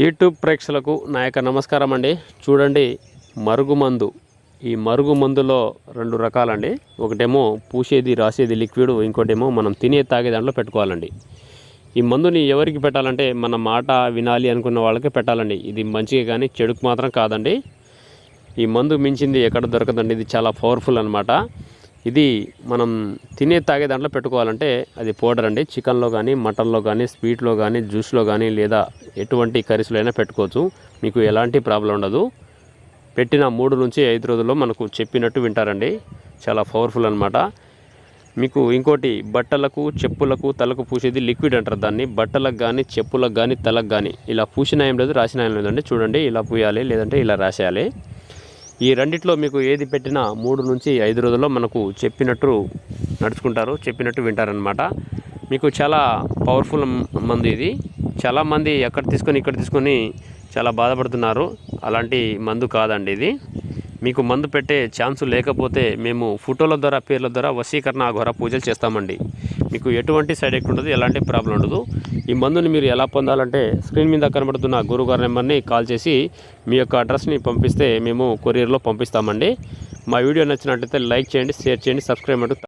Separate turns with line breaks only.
YouTube ప్రేక్షకులకు నా యొక్క నమస్కారం అండి. చూడండి మరుగుమందు ఈ మరుగు మందులో రెండు రకాలండి. ఒకటేమో పూసేది రాసేది లిక్విడ్ ఇంకోటేమో మనం తినే తాగే దాంట్లో పెట్టుకోవాలండి. ఈ మందుని ఎవరికి పెట్టాలంటే మన మాట వినాలి అనుకున్న వాళ్ళకి పెట్టాలండి. ఇది మంచిగా కానీ చెడుకు మాత్రం కాదండి. ఈ మందు మించింది ఎక్కడ దొరకదండి. ఇది చాలా పవర్ఫుల్ అనమాట ఇది మనం తినే తాగే దాంట్లో పెట్టుకోవాలంటే అది పౌడర్ అండి. చికెన్లో కానీ మటన్లో కానీ స్వీట్లో కానీ జ్యూస్లో కానీ లేదా ఎటువంటి కర్రీస్లో అయినా పెట్టుకోవచ్చు. మీకు ఎలాంటి ప్రాబ్లం ఉండదు. పెట్టిన మూడు నుంచి ఐదు రోజుల్లో మనకు చెప్పినట్టు వింటారండి. చాలా పవర్ఫుల్ అనమాట మీకు ఇంకోటి బట్టలకు చెప్పులకు తలకు పూసేది లిక్విడ్ అంటారు దాన్ని. బట్టలకు కానీ చెప్పులకు కానీ తలకు కానీ ఇలా పూసిన ఏం లేదు రాసిన ఏం లేదండి. చూడండి ఇలా పూయాలి లేదంటే ఇలా రాసేయాలి. ఈ రెండిట్లో మీకు ఏది పెట్టినా మూడు నుంచి ఐదు రోజుల్లో మనకు చెప్పినట్టు నడుచుకుంటారు చెప్పినట్టు వింటారనమాట మీకు చాలా పవర్ఫుల్ మంది ఇది. చాలామంది ఎక్కడ తీసుకొని ఇక్కడ తీసుకొని చాలా బాధపడుతున్నారు. అలాంటి మందు కాదండి ఇది. మీకు మందు పెట్టే ఛాన్స్ లేకపోతే మేము ఫోటోల ద్వారా పేర్ల ద్వారా వశీకరణ ఘోర పూజలు చేస్తామండి. మీకు ఎటువంటి సైడ్ ఎఫెక్ట్ ఉండదు ఎలాంటి ప్రాబ్లం ఉండదు. ఈ మందుని మీరు ఎలా పొందాలంటే స్క్రీన్ మీద కనబడుతున్న గురుగారి నెంబర్ని కాల్ చేసి మీ యొక్క అడ్రస్ని పంపిస్తే మేము కొరియర్లో పంపిస్తామండి. మా వీడియో నచ్చినట్లయితే లైక్ చేయండి షేర్ చేయండి సబ్స్క్రైబ్